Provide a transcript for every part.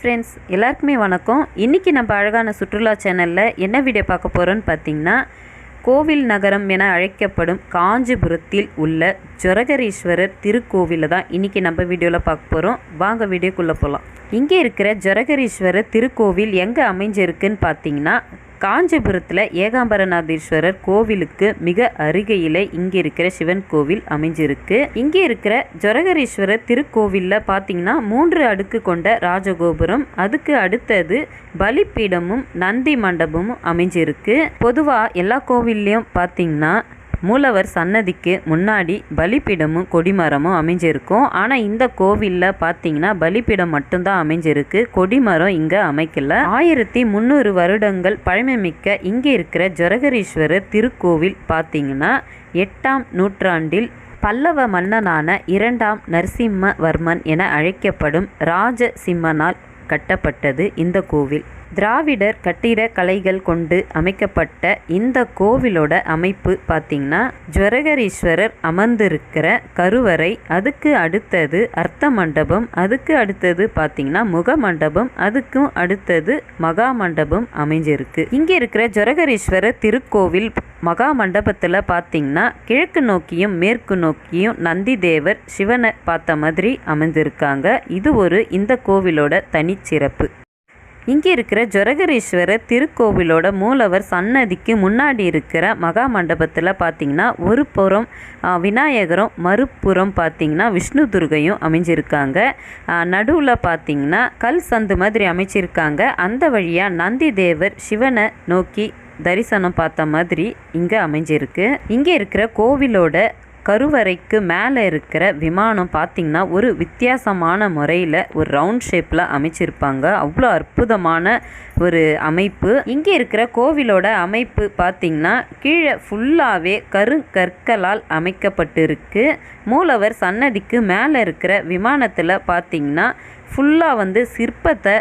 Friends எல்லாருக்குமே வணக்கம். இன்றைக்கி நம்ம அழகான சுற்றுலா சேனலில் என்ன வீடியோ பார்க்க போகிறோன்னு பார்த்தீங்கன்னா கோவில் நகரம் என அழைக்கப்படும் காஞ்சிபுரத்தில் உள்ள ஜொரகரீஸ்வரர் திருக்கோவிலில் தான் இன்றைக்கி நம்ம வீடியோவில் பார்க்க போகிறோம் வாங்க வீடியோக்குள்ளே போகலாம் இங்கே இருக்கிற ஜொரகரீஸ்வரர் திருக்கோவில் எங்கே அமைஞ்சிருக்குன்னு பார்த்தீங்கன்னா காஞ்சிபுரத்தில் ஏகாம்பரநாதீஸ்வரர் கோவிலுக்கு மிக அருகையில் இங்கே இருக்கிற சிவன் கோவில் அமைஞ்சிருக்கு. இங்கே இருக்கிற ஜொரகரீஸ்வரர் திருக்கோவிலில் பார்த்தீங்கன்னா மூன்று அடுக்கு கொண்ட ராஜகோபுரம் அதுக்கு அடுத்தது பலிப்பீடமும் நந்தி மண்டபமும் அமைஞ்சிருக்கு. பொதுவாக எல்லா கோவில்லையும் பார்த்தீங்கன்னா மூலவர் சன்னதிக்கு முன்னாடி பலிப்பீடமும் கொடிமரமும் அமைஞ்சிருக்கும். ஆனால் இந்த கோவிலில் பார்த்தீங்கன்னா பலிப்பீடம் மட்டும்தான் அமைஞ்சிருக்கு. கொடிமரம் இங்கே அமைக்கல. ஆயிரத்தி முந்நூறு வருடங்கள் பழமைமிக்க இங்கே இருக்கிற ஜொரகரீஸ்வரர் திருக்கோவில் பார்த்தீங்கன்னா எட்டாம் நூற்றாண்டில் பல்லவ மன்னனான இரண்டாம் நரசிம்மவர்மன் என அழைக்கப்படும் ராஜசிம்மனால் கட்டப்பட்டது இந்த கோவில். திராவிடர் கட்டிட கலைகள் கொண்டு அமைக்கப்பட்ட இந்த கோவிலோட அமைப்பு பார்த்திங்கன்னா ஜொரகரீஸ்வரர் அமர்ந்திருக்கிற கருவறை அதுக்கு அடுத்தது அர்த்த மண்டபம் அதுக்கு அடுத்தது பார்த்திங்கன்னா முக மண்டபம் அதுக்கும் அடுத்தது மகா மண்டபம் அமைஞ்சிருக்கு. இங்கே இருக்கிற ஜொரகரீஸ்வரர் திருக்கோவில் மகா மண்டபத்தில் பார்த்தீங்கன்னா கிழக்கு நோக்கியும் மேற்கு நோக்கியும் நந்தி தேவர் சிவனை பார்த்த மாதிரி அமைந்திருக்காங்க. இது ஒரு இந்த கோவிலோட தனிச்சிறப்பு. இங்கே இருக்கிற ஜொரகரீஸ்வரர் திருக்கோவிலோட மூலவர் சன்னதிக்கு முன்னாடி இருக்கிற மகா மண்டபத்தில் பார்த்தீங்கன்னா ஒரு புறம் விநாயகரும் மறுபுறம் பார்த்தீங்கன்னா விஷ்ணு துர்கையும் அமைஞ்சிருக்காங்க. நடுவில் பார்த்தீங்கன்னா கல் சந்து மாதிரி அமைச்சிருக்காங்க. அந்த வழியாக நந்தி தேவர் சிவனை நோக்கி தரிசனம் பார்த்த மாதிரி இங்கே அமைஞ்சிருக்கு. இங்கே இருக்கிற கோவிலோட கருவறைக்கு மேலே இருக்கிற விமானம் பார்த்திங்கன்னா ஒரு வித்தியாசமான முறையில் ஒரு ரவுண்ட் ஷேப்பில் அமைச்சிருப்பாங்க. அவ்வளோ அற்புதமான ஒரு அமைப்பு. இங்கே இருக்கிற கோவிலோட அமைப்பு பார்த்திங்கன்னா கீழே ஃபுல்லாகவே கருங்கற்களால் அமைக்கப்பட்டிருக்கு. மூலவர் சன்னதிக்கு மேலே இருக்கிற விமானத்தில் பார்த்திங்கன்னா ஃபுல்லாக வந்து சிற்பத்தை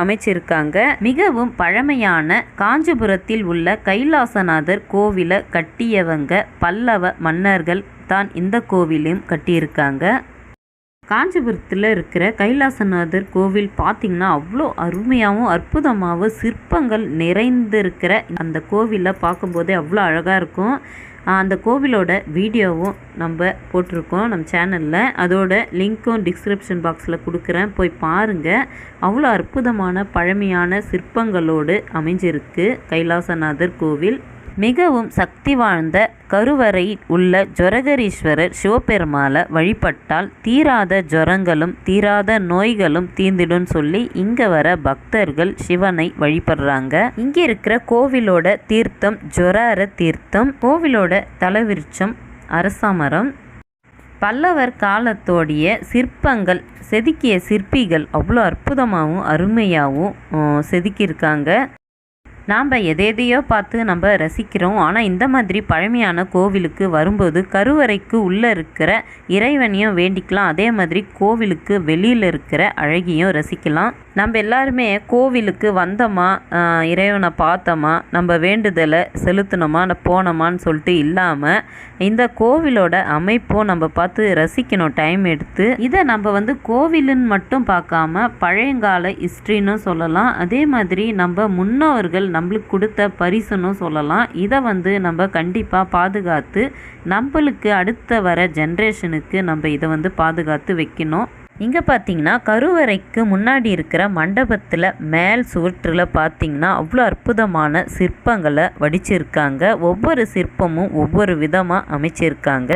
அமைச்சிருக்காங்க. மிகவும் பழமையான காஞ்சிபுரத்தில் உள்ள கைலாசநாதர் கோவிலை கட்டியவங்க பல்லவ மன்னர்கள் தான் இந்த கோவிலையும் கட்டியிருக்காங்க. காஞ்சிபுரத்தில் இருக்கிற கைலாசநாதர் கோவில் பார்த்திங்கன்னா அவ்வளோ அருமையாகவும் அற்புதமாகவும் சிற்பங்கள் நிறைந்திருக்கிற அந்த கோவிலை பார்க்கும்போதே அவ்வளோ அழகாக இருக்கும். அந்த கோவிலோட வீடியோவும் நம்ம போட்டிருக்கோம் நம்ம சேனலில். அதோட லிங்க்கும் டிஸ்கிரிப்ஷன் பாக்ஸில் கொடுக்குறேன். போய் பாருங்கள் அவ்வளோ அற்புதமான பழமையான சிற்பங்களோடு அமைஞ்சிருக்கு கைலாசநாதர் கோவில். மிகவும் சக்தி வாழ்ந்த கருவறையில் உள்ள ஜொரகரீஸ்வரர் சிவபெருமாளை வழிபட்டால் தீராத ஜொரங்களும் தீராத நோய்களும் தீர்ந்துடும் சொல்லி இங்கே வர பக்தர்கள் சிவனை வழிபடுறாங்க. இங்கே இருக்கிற கோவிலோட தீர்த்தம் ஜொரார தீர்த்தம் கோவிலோட தலவிருச்சம் அரசமரம். பல்லவர் காலத்தோடைய சிற்பங்கள் செதுக்கிய சிற்பிகள் அவ்வளோ அற்புதமாகவும் அருமையாகவும் செதுக்கியிருக்காங்க. நாம் எதேதையோ பார்த்து நம்ம ரசிக்கிறோம். ஆனால் இந்த மாதிரி பழமையான கோவிலுக்கு வரும்போது கருவறைக்கு உள்ளே இருக்கிற இறைவனையும் வேண்டிக்கலாம். அதே மாதிரி கோவிலுக்கு வெளியில் இருக்கிற அழகியும் ரசிக்கலாம். நம்ம எல்லாருமே கோவிலுக்கு வந்தோமா இறைவனை பார்த்தோமா நம்ம வேண்டுதலை செலுத்தினோமா போனோமான்னு சொல்லிட்டு இல்லாமல் இந்த கோவிலோட அமைப்பும் நம்ம பார்த்து ரசிக்கணும் டைம் எடுத்து. இதை நம்ம வந்து கோவிலுன்னு மட்டும் பார்க்காம பழையங்கால ஹிஸ்ட்ரின்னு சொல்லலாம். அதே மாதிரி நம்ம முன்னோர்கள் நம்மளுக்கு கொடுத்த பரிசுன்னு சொல்லலாம். இதை வந்து நம்ம கண்டிப்பாக பாதுகாத்து நம்மளுக்கு அடுத்த வர ஜென்ரேஷனுக்கு நம்ம இதை வந்து பாதுகாத்து வைக்கணும். இங்கே பார்த்தீங்கன்னா கருவறைக்கு முன்னாடி இருக்கிற மண்டபத்தில் மேல் சுவற்றில் பார்த்தீங்கன்னா அவ்வளோ அற்புதமான சிற்பங்களை வடிச்சிருக்காங்க. ஒவ்வொரு சிற்பமும் ஒவ்வொரு விதமாக அமைச்சிருக்காங்க.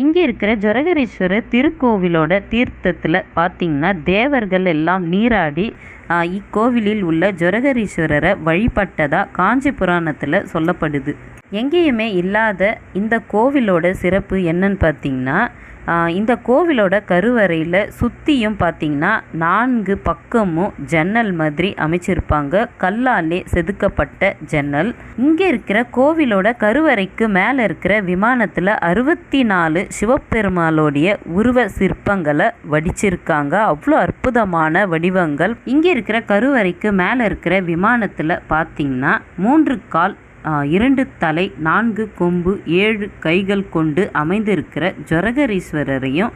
இங்கே இருக்கிற ஜொரகரீஸ்வரர் திருக்கோவிலோட தீர்த்தத்தில் பார்த்திங்கன்னா தேவர்கள் எல்லாம் நீராடி இக்கோவிலில் உள்ள ஜொரகரீஸ்வரரை வழிபட்டதாக காஞ்சி புராணத்தில் சொல்லப்படுது. எங்கேயுமே இல்லாத இந்த கோவிலோட சிறப்பு என்னன்னு பார்த்தீங்கன்னா இந்த கோவிலோட கருவறையில் சுற்றியும் பார்த்தீங்கன்னா நான்கு பக்கமும் ஜன்னல் மாதிரி அமைச்சிருப்பாங்க. கல்லாலே செதுக்கப்பட்ட ஜன்னல். இங்கே இருக்கிற கோவிலோட கருவறைக்கு மேலே இருக்கிற விமானத்தில் அறுபத்தி நாலு சிவபெருமாளோடைய உருவ சிற்பங்களை வடிச்சிருக்காங்க. அவ்வளோ அற்புதமான வடிவங்கள். இங்கே இருக்கிற கருவறைக்கு மேலே இருக்கிற விமானத்தில் பார்த்தீங்கன்னா மூன்று கால் இரண்டு தலை நான்கு கொம்பு ஏழு கைகள் கொண்டு அமைந்திருக்கிற ஜொரகரீஸ்வரரையும்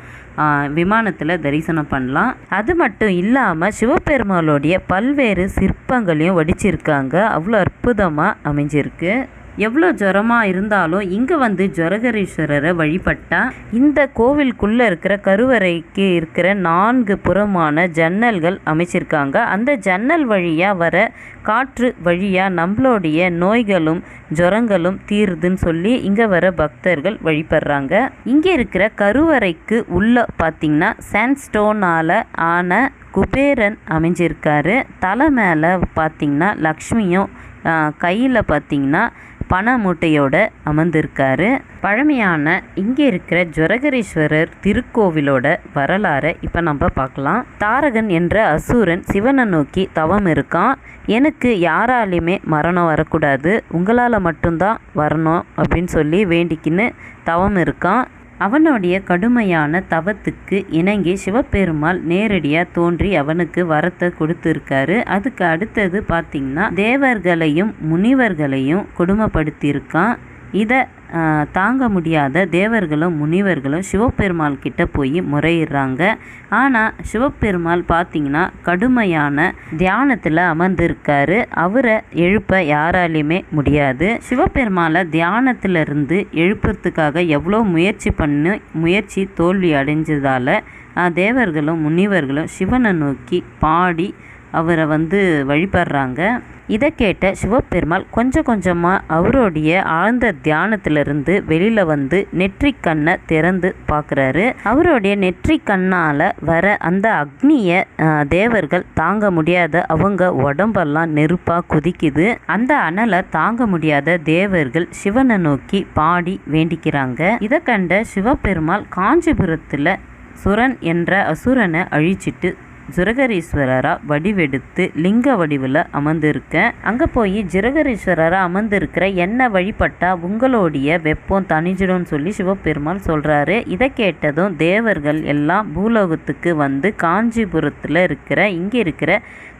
விமானத்தில் தரிசனம் பண்ணலாம். அது மட்டும் இல்லாமல் சிவபெருமாளுடைய பல்வேறு சிற்பங்களையும் வடிச்சிருக்காங்க. அவ்வளோ அற்புதமாக அமைஞ்சிருக்கு. எவ்வளோ ஜுரமாக இருந்தாலும் இங்கே வந்து ஜொரகரீஸ்வரரை வழிபட்டா இந்த கோவிலுக்குள்ளே இருக்கிற கருவறைக்கு இருக்கிற நான்கு புறமான ஜன்னல்கள் அமைச்சிருக்காங்க. அந்த ஜன்னல் வழியாக வர காற்று வழியாக நம்மளுடைய நோய்களும் ஜுரங்களும் தீருதுன்னு சொல்லி இங்கே வர பக்தர்கள் வழிபடுறாங்க. இங்கே இருக்கிற கருவறைக்கு உள்ள பார்த்தீங்கன்னா சாண்ட்ஸ்டோனால் ஆன குபேரன் அமைஞ்சிருக்காரு. தலை மேலே பார்த்திங்கன்னா லக்ஷ்மியும் கையில் பார்த்தீங்கன்னா பண மூட்டையோடு அமர்ந்திருக்காரு. பழமையான இங்கே இருக்கிற ஜொரகரீஸ்வரர் திருக்கோவிலோட வரலாறை இப்போ நம்ம பார்க்கலாம். தாரகன் என்ற அசுரன் சிவனை நோக்கி தவம் இருக்கான். எனக்கு யாராலையுமே மரணம் வரக்கூடாது. உங்களால் மட்டும்தான் வரணும் அப்படின்னு சொல்லி வேண்டிக்கின்னு தவம் இருக்கான். அவனுடைய கடுமையான தவத்துக்கு இணங்கி சிவபெருமாள் நேரடியாக தோன்றி அவனுக்கு வரத்தை கொடுத்துருக்காரு. அதுக்கு அடுத்தது பார்த்திங்கன்னா தேவர்களையும் முனிவர்களையும் கொடுமைப்படுத்தியிருக்கான். இதை தாங்க முடியாத தேவர்களும் முனிவர்களும் சிவபெருமாள் கிட்ட போய் முறையிடுறாங்க. ஆனால் சிவபெருமாள் பார்த்தீங்கன்னா கடுமையான தியானத்தில் அமர்ந்திருக்காரு. அவரை எழுப்ப யாராலையுமே முடியாது. சிவபெருமாளை தியானத்திலிருந்து எழுப்புறதுக்காக எவ்வளோ முயற்சி பண்ணி முயற்சி தோல்வி அடைஞ்சதால் தேவர்களும் முனிவர்களும் சிவனை நோக்கி பாடி அவரை வந்து வழிபடுறாங்க. இதை கேட்ட சிவபெருமாள் கொஞ்சம் கொஞ்சமாக அவருடைய ஆழ்ந்த தியானத்திலிருந்து வெளியில் வந்து நெற்றி கண்ணை திறந்து பார்க்குறாரு. அவருடைய நெற்றி கண்ணால் வர அந்த அக்னியை தேவர்கள் தாங்க முடியாத அவங்க உடம்பெல்லாம் நெருப்பாக குதிக்குது. அந்த அனலை தாங்க முடியாத தேவர்கள் சிவனை நோக்கி பாடி வேண்டிக்கிறாங்க. இதை கண்ட சிவபெருமாள் காஞ்சிபுரத்தில் சுரன் என்ற அசுரனை அழிச்சிட்டு ஜுரகரீஸ்வரரா வடிவெடுத்து லிங்க வடிவில் அமர்ந்திருக்கேன் அங்கே போய் ஜுரகரீஸ்வரரா அமர்ந்திருக்கிற என்ன வழிபட்டா உங்களுடைய வெப்பம் தணிஞ்சிடும்னு சொல்லி சிவபெருமாள் சொல்கிறாரு இதை கேட்டதும் தேவர்கள் எல்லாம் பூலோகத்துக்கு வந்து காஞ்சிபுரத்தில் இருக்கிற இங்கே இருக்கிற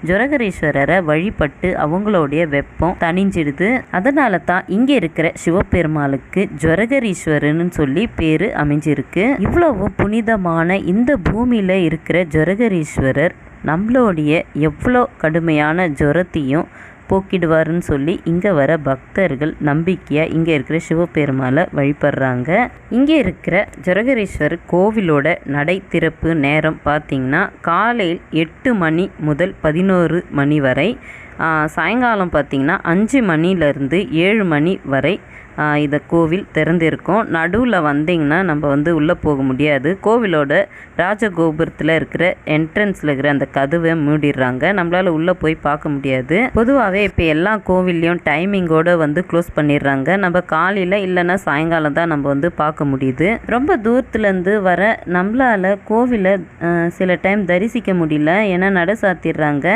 ஜொரகரீஸ்வரரை வழிபட்டு அவங்களுடைய வெப்பம் தணிஞ்சிடுது. அதனால தான் இங்கே இருக்கிற சிவபெருமாளுக்கு ஜுரகரீஸ்வரன்னு சொல்லி பேர் அமைஞ்சிருக்கு. இவ்வளவு புனிதமான இந்த பூமியில் இருக்கிற ஜுரகரீஸ்வரர் நம்மளுடைய எவ்வளோ கடுமையான ஜுரத்தையும் போக்கிடுவாருன்னு சொல்லி இங்கே வர பக்தர்கள் நம்பிக்கையாக இங்கே இருக்கிற சிவபெருமாளை வழிபடுறாங்க. இங்கே இருக்கிற ஜரகரீஸ்வரர் கோவிலோட நடை திறப்பு நேரம் பார்த்தீங்கன்னா காலையில் எட்டு மணி முதல் பதினோரு மணி வரை சாயங்காலம் பார்த்திங்கன்னா அஞ்சு மணிலேருந்து ஏழு மணி வரை இந்த கோவில் திறந்திருக்கும். நடுவில் வந்தீங்கன்னா நம்ம வந்து உள்ளே போக முடியாது. கோவிலோட ராஜகோபுரத்தில் இருக்கிற என்ட்ரன்ஸில் இருக்கிற அந்த கதவை மூடிடுறாங்க. நம்மளால் உள்ளே போய் பார்க்க முடியாது. பொதுவாகவே இப்போ எல்லா கோவில்லையும் டைமிங்கோடு வந்து க்ளோஸ் பண்ணிடுறாங்க. நம்ம காலையில் இல்லைன்னா சாயங்காலம் தான் நம்ம வந்து பார்க்க முடியுது. ரொம்ப தூரத்துலேருந்து வர நம்மளால் கோவிலை சில டைம் தரிசிக்க முடியல. ஏன்னா நட சாத்திடுறாங்க.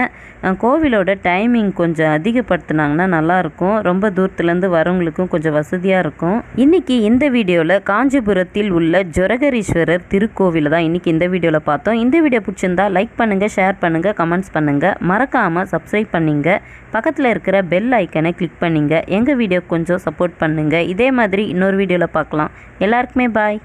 கோவிலோட டைமிங் கொஞ்சம் அதிகப்படுத்துனாங்கன்னா நல்லாயிருக்கும் ரொம்ப தூரத்துலேருந்து வரவங்களுக்கும் கொஞ்சம் வசதி வசதியாக இருக்கும். இன்னைக்கு இந்த வீடியோவில் காஞ்சிபுரத்தில் உள்ள ஜொரகரீஸ்வரர் திருக்கோவிலை தான் இன்றைக்கி இந்த வீடியோவில் பார்த்தோம். இந்த வீடியோ பிடிச்சிருந்தா லைக் பண்ணுங்கள் ஷேர் பண்ணுங்கள் கமெண்ட்ஸ் பண்ணுங்கள் மறக்காமல் சப்ஸ்கிரைப் பண்ணிங்க. பக்கத்தில் இருக்கிற பெல் ஐக்கனை கிளிக் பண்ணிங்க. எங்கள் வீடியோ கொஞ்சம் சப்போர்ட் பண்ணுங்கள் இதே மாதிரி இன்னொரு வீடியோவில் பார்க்கலாம். எல்லாருக்குமே பாய்